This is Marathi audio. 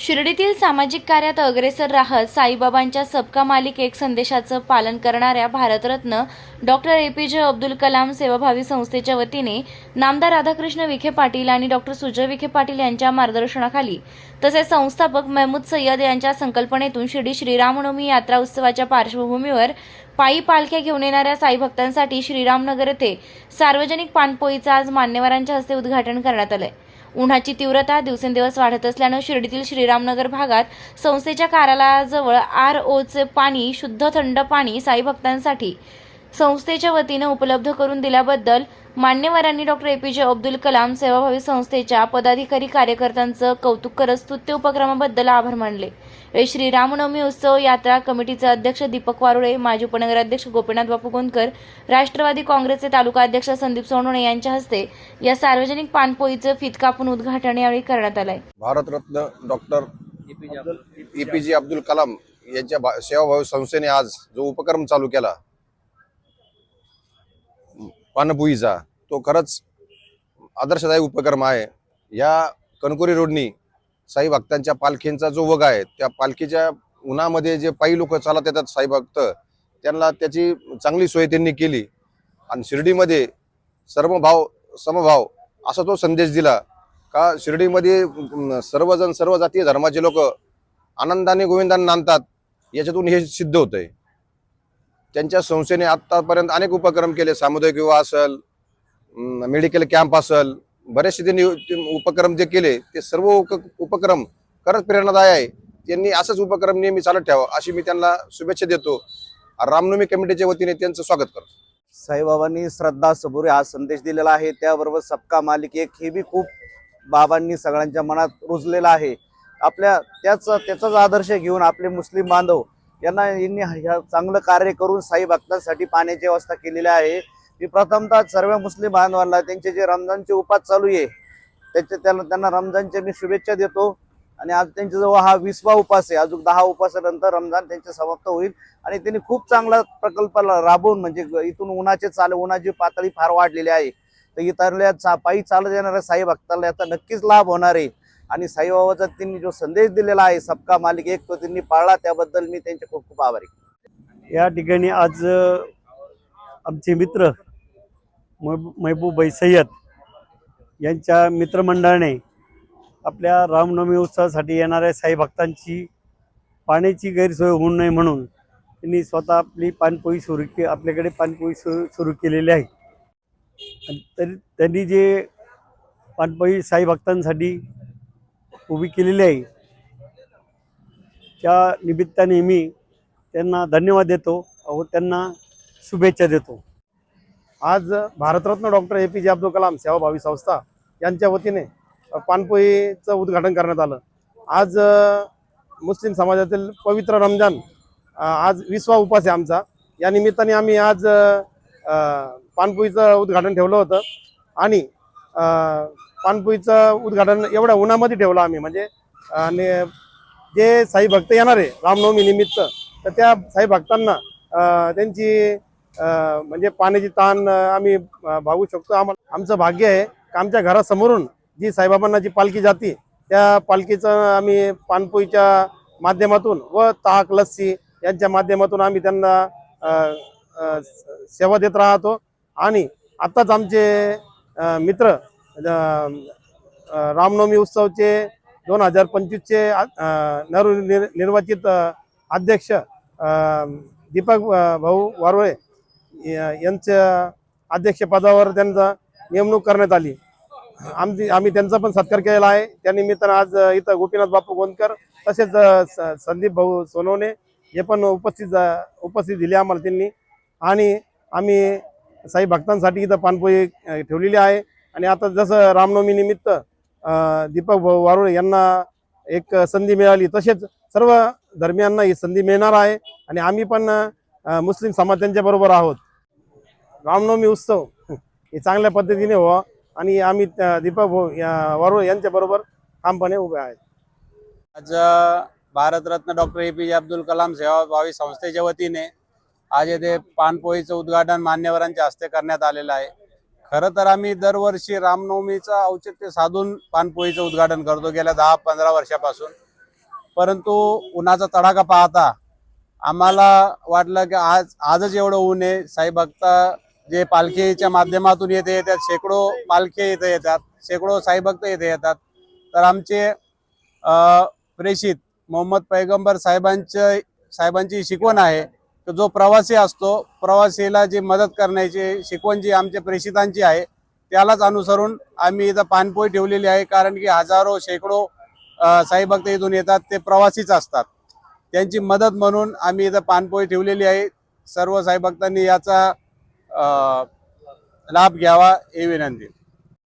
शिर्डीतील सामाजिक कार्यात अग्रेसर राहत साईबाबांच्या सबका मालिक एक संदेशाचं पालन करणाऱ्या भारतरत्न डॉक्टर ए पी जे अब्दुल कलाम सेवाभावी संस्थेच्या वतीने नामदार राधाकृष्ण विखे पाटील आणि डॉक्टर सुजय विखे पाटील यांच्या मार्गदर्शनाखाली तसेच संस्थापक महमूद सय्यद यांच्या संकल्पनेतून शिर्डी श्रीरामनवमी यात्रा उत्सवाच्या पार्श्वभूमीवर पायी पालख्या घेऊन येणाऱ्या साई भक्तांसाठी श्रीरामनगर येथे सार्वजनिक पाणपोईचं आज मान्यवरांच्या हस्ते उद्घाटन करण्यात आलं आहे उन्हाची तीव्रता दिवसेंदिवस वाढत असल्यानं शिर्डीतील श्रीरामनगर भागात संस्थेच्या कार्यालयाजवळ आर ओचे पाणी शुद्ध थंड पाणी साई भक्तांसाठी संस्थेच्या वतीनं उपलब्ध करून दिल्याबद्दल मान्यवरांनी डॉक्टर ए पी जे अब्दुल कलाम सेवाभावी संस्थेच्या पदाधिकारी कार्यकर्त्यांचं कौतुक करत स्तुत्य उपक्रमाबद्दल आभार मानले. श्री श्रीरामनवमी उत्सव यात्रा कमिटीचे अध्यक्ष दीपक वारुळे माजी उपनगराध्यक्ष गोपीनाथ बापू गोंदकर राष्ट्रवादी काँग्रेसचे तालुका अध्यक्ष संदीप सोनवणे यांच्या हस्ते या सार्वजनिक पानपोईचं फीत कापून उद्घाटन यावेळी करण्यात आलंय. भारतरत्न डॉक्टर ए पी जे अब्दुल कलाम यांच्या सेवाभावी संस्थेने आज जो उपक्रम चालू केला पानपुईचा तो खरंच आदर्शदायी उपक्रम आहे. या कणकोरी रोडनी साई भक्तांच्या पालखींचा जो वग आहे त्या पालखीच्या उन्हामध्ये जे पायी लोक चालत येतात साई भक्त त्यांना त्याची चांगली सोय त्यांनी केली. आणि शिर्डीमध्ये सर्वभाव समभाव असा तो संदेश दिला का शिर्डीमध्ये सर्वजण सर्व जातीय धर्माचे लोक आनंदाने गोविंदाने नांदतात याच्यातून हे सिद्ध होतंय. त्यांच्या संस्थेने आत्तापर्यंत अनेक उपक्रम केले. सामुदायिक विवाह असेल मेडिकल कॅम्प असेल. बरेचसे त्यांनी उपक्रम जे केले ते सर्व उप- उपक्रम खरंच प्रेरणादायी आहे. त्यांनी असंच उपक्रम नेहमी चालत ठेवा अशी मी त्यांना शुभेच्छा देतो. रामनवमी कमिटीच्या वतीने त्यांचं स्वागत करतो. साईबाबांनी श्रद्धा सबुरी हा संदेश दिलेला आहे. त्याबरोबर सबका मालिक एक हे बी खूप बाबांनी सगळ्यांच्या मनात रुजलेलं आहे. आपल्या त्याच त्याचाच आदर्श घेऊन आपले मुस्लिम बांधव यांना यांनी ह्या चांगलं कार्य करून साई भक्तांसाठी पाण्याची व्यवस्था केलेली आहे. मी प्रथमतः सर्व मुस्लिम बांधवांना त्यांचे जे रमजानचे उपास चालू आहे त्याचे त्यांना त्यांना रमजानच्या मी शुभेच्छा देतो. आणि आज त्यांच्याजवळ हा विसवा उपास आहे. अजून दहा उपासानंतर रमजान त्यांचे समाप्त होईल. आणि त्यांनी खूप चांगला प्रकल्प राबवून म्हणजे इथून उन्हाचे चाल उन्हाची पातळी फार वाढलेली आहे. तर इतरल्या चा पायी चालत येणाऱ्या साई भक्ताला याचा नक्कीच लाभ होणार आहे. आणि साईबाबाचा त्यांनी जो संदेश दिलेला आहे सबका मालिक एक तो त्यांनी पाळला त्याबद्दल मी त्यांचे खूप खूप आभारी या ठिकाणी आज आमचे मित्र महबू- महबूबाई सय्यद यांच्या मित्रमंडळाने आपल्या रामनवमी उत्सवासाठी येणाऱ्या साई भक्तांची पाण्याची गैरसोय होऊ नये म्हणून त्यांनी स्वतः आपली पाणपोळी सुरू के आपल्याकडे पाणपोळी सुरू सुरू केलेली आहे. आणि तरी त्यांनी जे पाणपोळी साई भक्तांसाठी उभी केलेली आहे. त्या निमित्ताने मी त्यांना धन्यवाद देतो व त्यांना शुभेच्छा देतो. आज भारतरत्न डॉक्टर ए पी जे अब्दुल कलाम सेवाभावी संस्था यांच्या वतीने पानपोईचं उद्घाटन करण्यात आलं. आज मुस्लिम समाजातील पवित्र रमजान आज विसवा उपास आहे आमचा. या निमित्ताने आम्ही आज अ, पानपोईचं उद्घाटन ठेवलं होतं. आणि पानपोईचं उद्घाटन एवढ्या उन्हामध्ये ठेवलं आम्ही. म्हणजे आणि जे साई भक्त येणार आहे रामनवमी निमित्त तर त्या साई भक्तांना त्यांची म्हणजे पाण्याची ताण आम्ही भागू शकतो. आम्हाला आमचं भाग्य आहे की आमच्या घरासमोरून जी साईबाबांना जी पालखी जाते त्या पालखीचं आम्ही पानपोईच्या माध्यमातून व ताक लस्सी यांच्या माध्यमातून आम्ही त्यांना सेवा देत राहतो. आणि आत्ताच आमचे मित्र रामनवमी उत्सवचे दोन हजार पंचवीसचे नर निर्वाचित अध्यक्ष दीपक भाऊ वारवळे या- यांच्या अध्यक्षपदावर त्यांचा नेमणूक करण्यात आली. आमची आम्ही त्यांचा पण सत्कार केलेला आहे. त्यानिमित्तानं आज इथं गोपीनाथ बापू गोंदकर तसेच स- संदीप भाऊ सोनवणे हे पण उपस्थित उपस्थित दिले आम्हाला त्यांनी. आणि आम्ही साई भक्तांसाठी इथं पानपोळी ठेवलेली आहे. आणि आता जसं रामनवमी निमित्त दीपक भाऊ वारुळे यांना एक संधी मिळाली तसेच सर्व धर्मियांना ही संधी मिळणार आहे आणि आम्ही पण मुस्लिम समाज बरोबर आहोत. रामनवमी उत्सव हे चांगल्या पद्धतीने व्हावा आणि आम्ही दीपक भाऊ वारुळे यांच्या बरोबर ठामपणे उभे आहेत. आज भारतरत्न डॉक्टर ए पी जे अब्दुल कलाम सेवाभावी संस्थेच्या वतीने आज येथे पानपोळीचं उद्घाटन मान्यवरांच्या हस्ते करण्यात आलेलं आहे. खरं तर आम्ही दरवर्षी रामनवमीचं औचित्य साधून पानपोईचं उद्घाटन करतो गेल्या दहा पंधरा वर्षापासून. परंतु उन्हाचा तडाखा पाहता आम्हाला वाटलं की आज आजच एवढं ऊन आहे. साई जे पालखीच्या माध्यमातून येथे येतात शेकडो पालखी इथे येतात शेकडो साईभक्त येथे इथे येतात. तर आमचे प्रेषित मोहम्मद पैगंबर साहेबांचं साहेबांची शिकवण आहे. तर जो प्रवासी असतो प्रवासीला जी मदत करण्याची शिकवण जी आमच्या प्रेषितांची आहे त्यालाच अनुसरून आम्ही इथं पानपोई ठेवलेली आहे कारण की हजारो शेकडो साईभक्त इथून येतात ते प्रवासीच असतात. त्यांची मदत म्हणून आम्ही इथं पानपोई ठेवलेली आहे. सर्व साईभक्तांनी याचा लाभ घ्यावा ही विनंती.